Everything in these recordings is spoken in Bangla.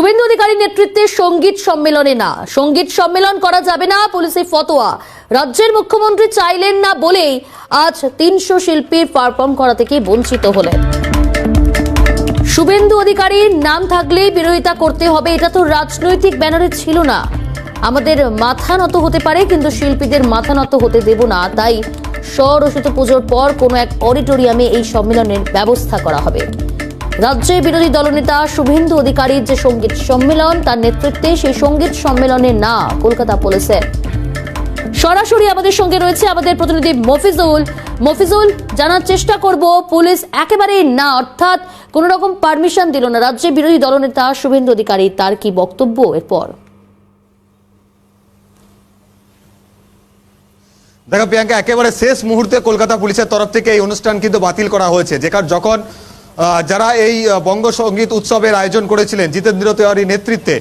শুভেন্দু অধিকারীর নেতৃত্বে সংগীত সম্মেলনে না। সংগীত সম্মেলন করা যাবে না, পুলিশের ফতোয়া। রাজ্যের মুখ্যমন্ত্রী চাইলেন না বলেই আজ তিনশো শিল্পীর পারফর্ম করা থেকে বঞ্চিত হলেন। শুভেন্দু অধিকারীর নাম থাকলেই বিরোধিতা করতে হবে, এটা তো রাজনৈতিক ব্যানারে ছিল না। আমাদের মাথা নত হতে পারে, কিন্তু শিল্পীদের মাথা নত হতে দেব না। তাই সরস্বতী পুজোর পর কোনো এক অডিটোরিয়ামে এই সম্মেলনের ব্যবস্থা করা হবে। রাজ্যের বিরোধী দলনেতা শুভেন্দু অধিকারীর যে সংগীত সম্মেলন, তার নেতৃত্বে সেই সংগীত সম্মেলনে না, কলকাতা পুলিশের সরাসরি আমাদের সঙ্গে রয়েছে আমাদের প্রতিনিধি মফিজুল। মফিজুল, জানার চেষ্টা করব, পুলিশ একেবারেই না, অর্থাৎ কোন রকম পারমিশন দিল না। রাজ্যে বিরোধী দলনেতা শুভেন্দু অধিকারী, তার কি বক্তব্য এরপর? দেখো প্রিয়াঙ্কা, একেবারে শেষ মুহূর্তে কলকাতা পুলিশের তরফ থেকে এই অনুষ্ঠান কিন্তু বাতিল করা হয়েছে। যেখানে যখন যারা এই বঙ্গ সংগীত উৎসবের আয়োজন করেছিলেন, জিতেন্দ্র তেওয়ারির নেতৃত্বে,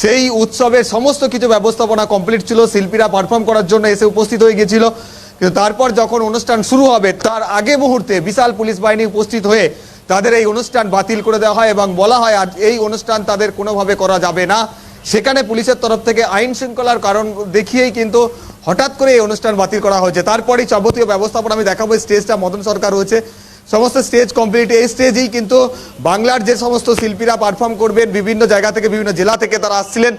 সেই উৎসবের সমস্ত কিছু ব্যবস্থাপনা কমপ্লিট ছিল, শিল্পীরা পারফর্ম করার জন্য এসে উপস্থিত হয়ে গিয়েছিল। কিন্তু তারপর যখন অনুষ্ঠান শুরু হবে, তার আগে মুহূর্তে বিশাল পুলিশ বাহিনী উপস্থিত হয়ে তাদের এই অনুষ্ঠান বাতিল করে দেওয়া হয় এবং বলা হয়, আজ এই অনুষ্ঠান তাদের কোনোভাবে করা যাবে না। সেখানে পুলিশের তরফ থেকে আইন শৃঙ্খলার কারণ দেখিয়েই কিন্তু হঠাৎ করে এই অনুষ্ঠান বাতিল করা হয়েছে। তারপরেই যাবতীয় ব্যবস্থাপনা আমি দেখাবো স্টেজটা মদন সরকার রয়েছে। সমস্ত স্টেজ কমপ্লিট এই স্টেজেই কিন্তু বাংলার যে সমস্ত শিল্পীরা পারফর্ম করবেন, বিভিন্ন জায়গা থেকে, বিভিন্ন জেলা থেকে তারা আসছিলেন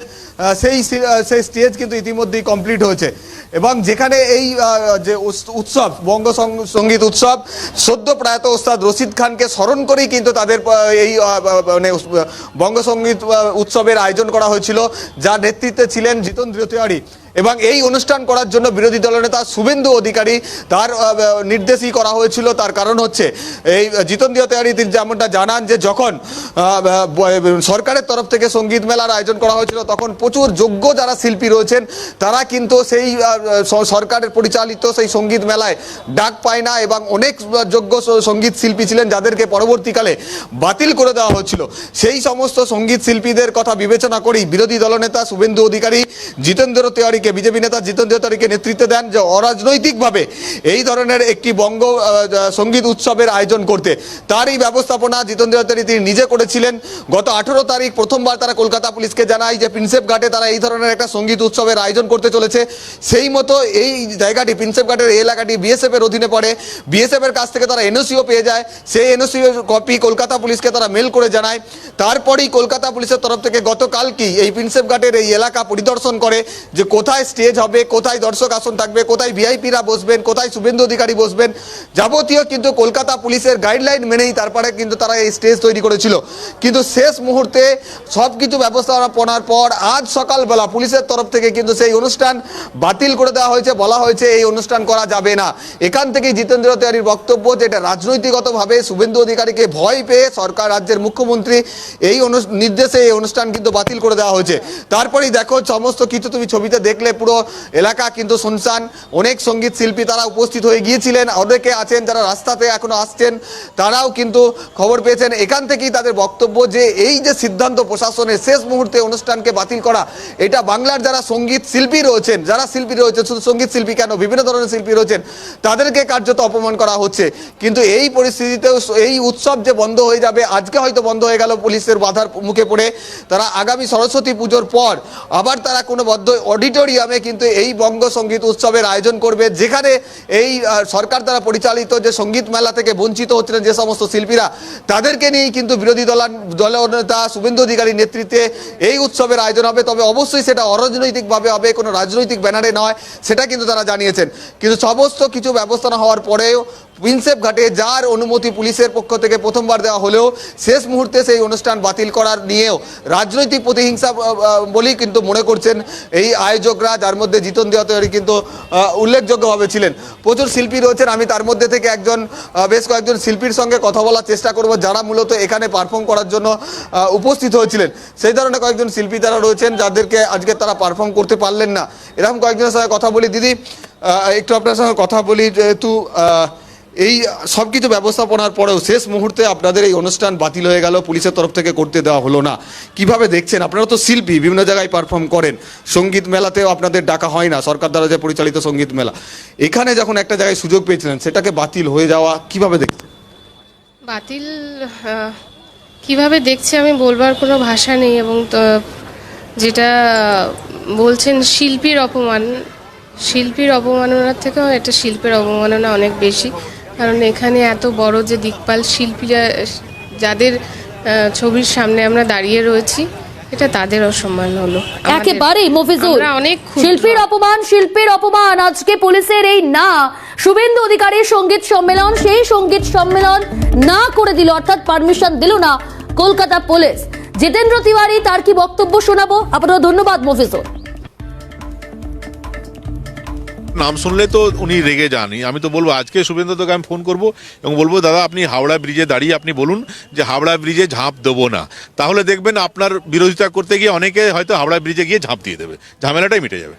সেই সেই স্টেজ কিন্তু ইতিমধ্যেই কমপ্লিট হয়েছে। এবং যেখানে এই যে উৎস- উৎসব, বঙ্গ সংগীত উৎসব, সদ্য প্রয়াত ওস্তাদ রশিদ খানকে স্মরণ করেই কিন্তু তাদের এই মানে উস- বঙ্গ সংগীত উৎসবের আয়োজন করা হয়েছিল। যার নেতৃত্বে ছিলেন জিতেন্দ্র তিওয়ারি এবং এই অনুষ্ঠান করার জন্য বিরোধী দলনেতা শুভেন্দু অধিকারী তার নির্দেশই করা হয়েছিল। তার কারণ হচ্ছে এই জিতেন্দ্র তেওয়ারি তিনি যেমনটা জানান যে যখন সরকারের তরফ থেকে সংগীত মেলার আয়োজন করা হয়েছিল, তখন প্রচুর যোগ্য যারা শিল্পী রয়েছেন, তারা কিন্তু সেই সরকারের পরিচালিত সেই সংগীত মেলায় ডাক পায় না এবং অনেক যোগ্য সংগীত শিল্পী ছিলেন যাদেরকে পরবর্তীকালে বাতিল করে দেওয়া হচ্ছিল সেই সমস্ত সংগীত শিল্পীদের কথা বিবেচনা করেই বিরোধী দলনেতা শুভেন্দু অধিকারী, জিতেন্দ্র তেওয়ারিকে বিজেপি নেতা জিতেন্দ্র তেওয়ারিকে নেতৃত্ব দেন যে অরাজনৈতিকভাবে এই ধরনের একটি বঙ্গ সংগীত উৎসবের আয়োজন করতে। তারই ব্যবস্থাপনা জিতেন্দ্র তেওয়ারি তিনি নিজে করেছিলেন। গত আঠেরো তারিখ প্রথমবার তারা কলকাতা পুলিশকে জানায় যে প্রিন্সেপ ঘাটে তারা এই ধরনের একটা সংগীত উৎসবের আয়োজন করতে চলেছে। সেই মতো এই জায়গাটি, প্রিন্সেপ ঘাটের এই এলাকাটি বিএসএফ এর অধীনে পড়ে। বিএসএফ এর কাছ থেকে তারা এনওসিও পেয়ে যায়। সেই এনওসি কপি কলকাতা পুলিশকে তারা মেল করে জানায়। তারপরেই কলকাতা পুলিশের তরফ থেকে গতকাল কি এই প্রিন্সেপ ঘাটের এই এলাকা পরিদর্শন করে যে কোথায় স্টেজ হবে, কোথায় দর্শক আসন থাকবে, কোথায় ভিআইপিরা বসবেন, কোথায় শুভেন্দু অধিকারী বসবেন, যাবতীয় কিন্তু কলকাতা পুলিশের গাইডলাইন মেনেই তারপরে কিন্তু তারা এই স্টেজ তৈরি করেছিল। কিন্তু শেষ মুহূর্তে সব কিছু ব্যবস্থাপনার পর আজ সকালবেলা পুলিশের তরফ থেকে কিন্তু সেই অনুষ্ঠান বাতিল করে দেওয়া হয়েছে, বলা হয়েছে এই অনুষ্ঠান করা যাবে না। এখান থেকেই জিতেন্দ্র তেওয়ারির বক্তব্য যে এটা রাজনৈতিকগতভাবে শুভেন্দু অধিকারীকে ভয় পেয়ে সরকার রাজ্যের মুখ্যমন্ত্রী এই নির্দেশে এই অনুষ্ঠান কিন্তু বাতিল করে দেওয়া হয়েছে। তারপরেই দেখো, সমস্ত কিছু তুমি ছবিতে দেখলে পুরো এলাকা কিন্তু শুনশান। অনেক সংগীত শিল্পী তারা উপস্থিত হয়ে গিয়েছিলেন, অনেকে আছেন যারা রাস্তাতে এখনও আসছেন, তারাও কিন্তু খবর পেয়েছেন। এখান থেকেই তাদের বক্তব্য যে এই যে সিদ্ধান্ত প্রশাসনের শেষ মুহূর্তে অনুষ্ঠানকে বাতিল করা, এটা বাংলার যারা সংগীত শিল্পী রয়েছেন, যারা শিল্পী রয়েছেন শুধু সংগীত শিল্পী কেন, বিভিন্ন ধরনের শিল্পী রয়েছেন, তাদেরকে কার্যত অপমান করা হচ্ছে। কিন্তু এই পরিস্থিতিতেও এই উৎসব যে বন্ধ হয়ে যাবে, আজকে হয়তো বন্ধ হয়ে গেল পুলিশের বাধার মুখে পড়ে। তারা আগামী সরস্বতী পুজোর পর আবার তারা কোনো বদ্ধ অডিটোরিয়ামে কিন্তু এই বঙ্গ সংগীত উৎসবের আয়োজন করবে, যেখানে এই সরকার দ্বারা পরিচালিত যে সংগীত মেলা থেকে বঞ্চিত হচ্ছিলেন যে সমস্ত শিল্পীরা, তাদেরকে নিয়েই কিন্তু বিরোধী দল দলনেতা শুভেন্দু অধিকারীর নেতৃত্বে এই উৎসবের আয়োজন হবে। তবে অবশ্যই সেটা অরাজনৈতিকভাবে হবে, কোনো রাজনৈতিক ব্যানারে নয়, সেটা কিন্তু তারা জানিয়েছেন। কিন্তু সমস্ত কিছু ব্যবস্থা হওয়ার পরেও প্রিন্সেপ ঘাটে যার অনুমতি পুলিশের পক্ষ থেকে প্রথমবার দেওয়া হলেও শেষ মুহূর্তে সেই অনুষ্ঠান বাতিল করার নিয়েও রাজনৈতিক প্রতিহিংসা বলেই কিন্তু মনে করছেন এই আয়োজকরা, যার মধ্যে জিতন দেওয়াতরি কিন্তু উল্লেখযোগ্যভাবে ছিলেন। প্রচুর শিল্পী রয়েছেন, আমি তার মধ্যে থেকে একজন বেশ কয়েকজন শিল্পীর সঙ্গে কথা বলার চেষ্টা করব, যারা মূলত এখানে পারফর্ম করার জন্য উপস্থিত হয়েছিলেন। সেই ধরনের কয়েকজন শিল্পী তারা রয়েছেন, যাদেরকে আজকে তারা পারফর্ম করতে পারলেন না। এরকম কয়েকজনের সঙ্গে কথা বলি, দিদি একটু আপনার সঙ্গে কথা বলি, যেহেতু এই সব কিছু ব্যবস্থাপনার পরেও শেষ মুহূর্তে আপনাদের এই অনুষ্ঠান বাতিল হয়ে গেল, পুলিশের তরফ থেকে করতে দেওয়া হলো না। কীভাবে দেখছেন? আপনারা তো শিল্পী, বিভিন্ন জায়গায় পারফর্ম করেন। সংগীত মেলাতেও আপনাদের ডাকা হয় না, সরকার দ্বারা যে পরিচালিত সংগীত মেলা। এখানে যখন একটা জায়গায় সুযোগ পেয়েছিলেন, সেটাকে বাতিল হয়ে যাওয়া কীভাবে দেখছেন? বাতিল কীভাবে দেখছি আমি বলবার কোনো ভাষা নেই এবং যেটা বলছেন শিল্পীর অপমান, শিল্পীর অপমাননার থেকেও একটা শিল্পের অবমাননা অনেক বেশি। কারণ এখানে এত বড় যে দিকপাল শিল্পীরা যাদের ছবির সামনে আমরা দাঁড়িয়ে রয়েছি এটা তাদের অসম্মান হলো। একেবারেই মফিজুল। অনেক। শিল্পীর অপমান শিল্পীর অপমান আজকে পুলিশের এই না। শুভেন্দু অধিকারীর সংগীত সম্মেলন সেই সংগীত সম্মেলন না করে দিল অর্থাৎ পারমিশন দিল না কলকাতা পুলিশ। জিতেন্দ্র তিওয়ারি তার কি বক্তব্য শোনাবো? আপনার ধন্যবাদ মফিজুল। নাম শুনলে তো উনি রেগে যান। আমি তো বলব, আজকে শুভেন্দু তোকে আমি ফোন করব এবং বলব, দাদা, আপনি হাওড়া ব্রিজে দাঁড়িয়ে আপনি বলুন যে হাওড়া ব্রিজে ঝাঁপ দেবো না। তাহলে দেখবেন আপনার বিরোধিতা করতে গিয়ে অনেকে হয়তো হাওড়া ব্রিজে গিয়ে ঝাঁপ দিয়ে দেবে। ঝামেলাটাই মিটে যাবে।